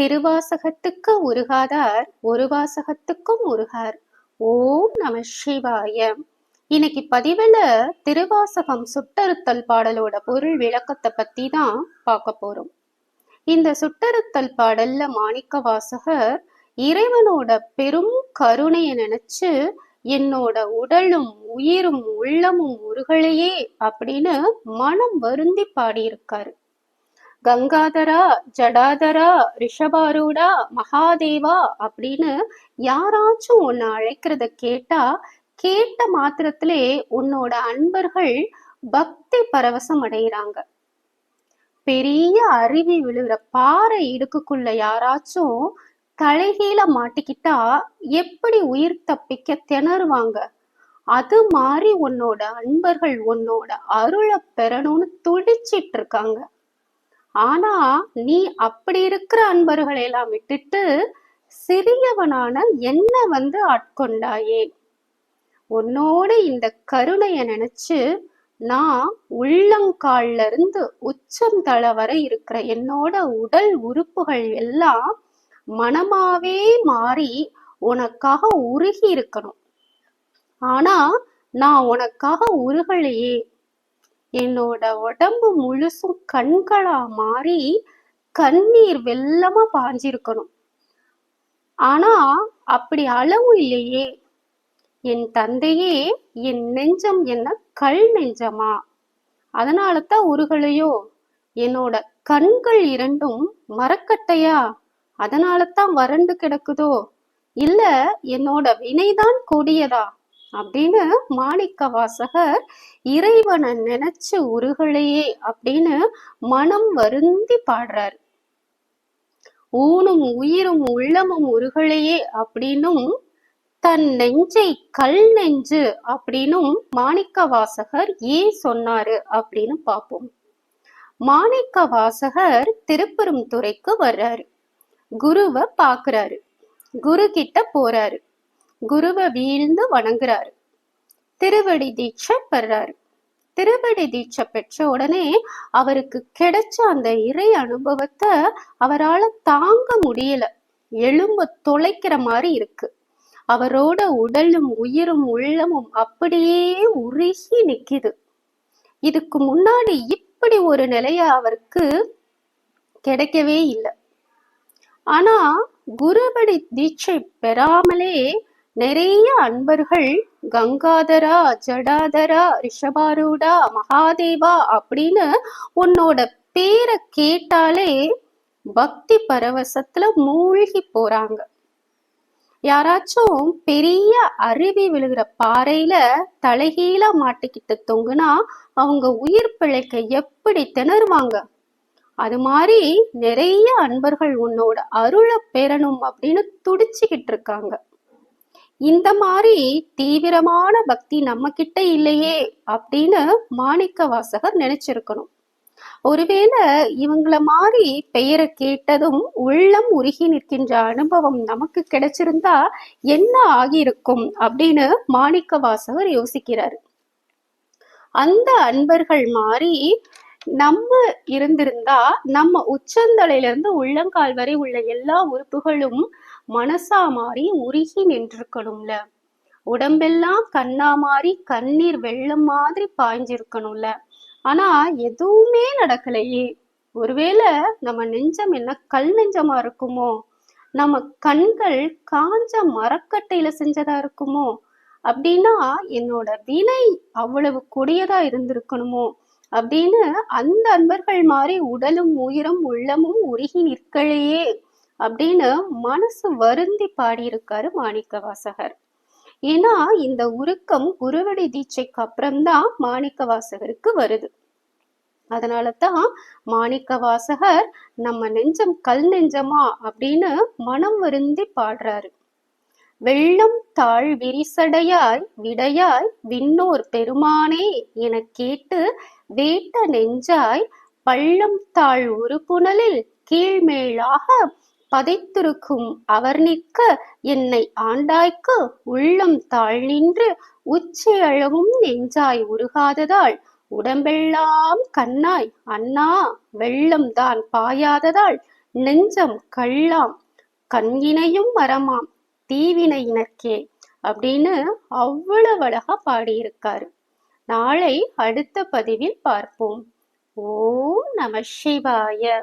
திருவாசகத்துக்கு உருகாதார் ஒரு வாசகத்துக்கும் உருகார். ஓம் நம சிவாய. இன்னைக்கு பதிவுல திருவாசகம் சுட்டறுத்தல் பாடலோட பொருள் விளக்கத்தை பத்தி தான் பார்க்க போறோம். இந்த சுட்டறுத்தல் பாடல்ல மாணிக்க வாசகர் இறைவனோட பெரும் கருணையை நினைச்சு என்னோட உடலும் உயிரும் உள்ளமும் உருகலையே அப்படின்னு மனம் வருந்தி பாடியிருக்காரு. கங்காதரா ஜடாதரா ரிஷபாரூடா மகாதேவா அப்படின்னு யாராச்சும் உன்னை அழைக்கிறத கேட்டா கேட்ட மாத்திரத்திலே உன்னோட அன்பர்கள் பக்தி பரவசம் அடைகிறாங்க பெரிய அருவி விழுகிற பாறை இடுக்குக்குள்ள யாராச்சும் தலைகீழ மாட்டிக்கிட்டா எப்படி உயிர் தப்பிக்க திணறுவாங்க? அது மாதிரி உன்னோட அன்பர்கள் உன்னோட அருளை பெறணும்னு துடிச்சிட்டு இருக்காங்க. ஆனா நீ அப்படி இருக்கிற அன்பர்களை எல்லாம் விட்டுட்டு சிறியவனான என்ன வந்து ஆட்கொண்டாயே? உன்னோட இந்த கருணைய நினைச்சு நான் உள்ளங்கால்ல இருந்து உச்சம் தள வரை இருக்கிற என்னோட உடல் உறுப்புகள் எல்லாம் மனமாவே மாறி உனக்காக உருகி இருக்கணும். ஆனா நான் உனக்காக உருகலையே. என்னோட உடம்பு முழுசும் கண்களா மாறி கண்ணீர் வெள்ளமா பாஞ்சிருக்கணும். ஆனா அப்படி அளவு இல்லையே. என் தந்தையே என் நெஞ்சம் என்ன கல் நெஞ்சமா? அதனாலதான் உருகலையோ? என்னோட கண்கள் இரண்டும் மரக்கட்டையா? அதனால தான் வறண்டு கிடக்குதோ? இல்ல என்னோட வினைதான் கொடியதா? அப்படின்னு மாணிக்க வாசகர் இறைவனை நினைச்சு உருகலையே அப்படின்னு மனம் வருந்தி பாடுறார். ஊனும் உயிரும் உள்ளமும் உருகலையே அப்படின்னும் தன் நெஞ்சை கல் நெஞ்சு அப்படின்னும் மாணிக்க வாசகர் ஏன் சொன்னாரு அப்படின்னு பார்ப்போம். மாணிக்க வாசகர் திருப்பெரும் துறைக்கு வர்றாரு. குருவை பாக்குறாரு குரு கிட்ட போறாரு. குருவை வீழ்ந்து வணங்குறாரு. திருவடி தீட்சை பெறாரு. திருவடி தீட்சை பெற்ற உடனே அவருக்கு கிடைச்ச அந்த இறை அனுபவத்தை அவரால் தாங்க முடியல. எலும்ப தொலைக்கிற மாதிரி இருக்கு. அவரோட உடலும் உயிரும் உள்ளமும் அப்படியே உருகி நிக்குது. இதுக்கு முன்னாடி இப்படி ஒரு நிலைய அவருக்கு கிடைக்கவே இல்லை. ஆனா குருபடி தீட்சை பெறாமலே நிறைய அன்பர்கள் கங்காதரா ஜடாதரா ரிஷபாரூடா மகாதேவா அப்படின்னு உன்னோட பேரை கேட்டாலே பக்தி பரவசத்துல மூழ்கி போறாங்க. யாராச்சும் பெரிய அருவி விழுகிற பாறையில தலைகீழ மாட்டிக்கிட்டு தொங்குனா அவங்க உயிர் பிழைக்க எப்படி திணறுவாங்க? அது மாதிரி நிறைய அன்பர்கள் உன்னோட அருளை பெறணும் அப்படின்னு துடிச்சுக்கிட்டு இருக்காங்க. இந்த மாதிரி தீவிரமான பக்தி நம்ம கிட்ட இல்லையே அப்படின்னு மாணிக்க வாசகர் நினைச்சிருக்கணும். ஒருவேளை இவங்கள மாதிரி பெயரை கேட்டதும் உள்ளம் உருகி நிற்கின்ற அனுபவம் நமக்கு கிடைச்சிருந்தா என்ன ஆகியிருக்கும் அப்படின்னு மாணிக்க வாசகர் யோசிக்கிறார். அந்த அன்பர்கள் மாதிரி நம்ம இருந்திருந்தா நம்ம உச்சந்தலையில இருந்து உள்ளங்கால் வரை உள்ள எல்லா உறுப்புகளும் மனசா மாறி உருகி நின்றிருக்கணும்ல. உடம்பெல்லாம் கண்ணா மாறி கண்ணீர் வெள்ளம் மாதிரி பாய்ஞ்சிருக்கணும்ல. ஆனா எதுவுமே நடக்கலையே. ஒருவேளை நம்ம நெஞ்சம் என்ன கல் நெஞ்சமா இருக்குமோ நம்ம கண்கள் காஞ்ச மரக்கட்டையில செஞ்சதா இருக்குமோ அப்படின்னா என்னோட வினை அவ்வளவு கொடியதா இருந்திருக்கணுமோ அப்படின்னு அந்த அன்பர்கள் மாதிரி உடலும் உயிரும் உள்ளமும் உருகி நிற்கலையே அப்படின்னு மனசு வருந்தி பாடியிருக்காரு மாணிக்க வாசகர் ஏன்னா இந்த உருக்கம் குருவடி தீட்சைக்கு அப்புறம்தான் மாணிக்க வாசகருக்கு வருது. அதனால தான் மாணிக்க வாசகர் நம்ம நெஞ்சம் கல் நெஞ்சமா அப்படின்னு மனம் வருந்தி பாடுறாரு. வெள்ளம் தாழ் விரிசடையாய் விடையாய் விண்ணோர் பெருமானே என கேட்டு வேட்ட நெஞ்சாய் பள்ளம் தாழ் உறுப்புணலில் கீழ்மேலாக பதைத்திருக்கும் அவர் நிற்க என்னை ஆண்டாய்க்கு உள்ளம் தாழ் நின்று உச்சி அளவும் நெஞ்சாய் உருகாததால் உடம்பெல்லாம் கண்ணாய் அண்ணா வெள்ளம் தான் பாயாததால் நெஞ்சம் கள்ளாம் கண்கினையும் மரமாம் தீவினையினர்க்கே அப்படின்னு அவ்வளவு அழகா பாடியிருக்காரு. நாளை அடுத்த பதிவில் பார்ப்போம். ஓம் நம சிவாய.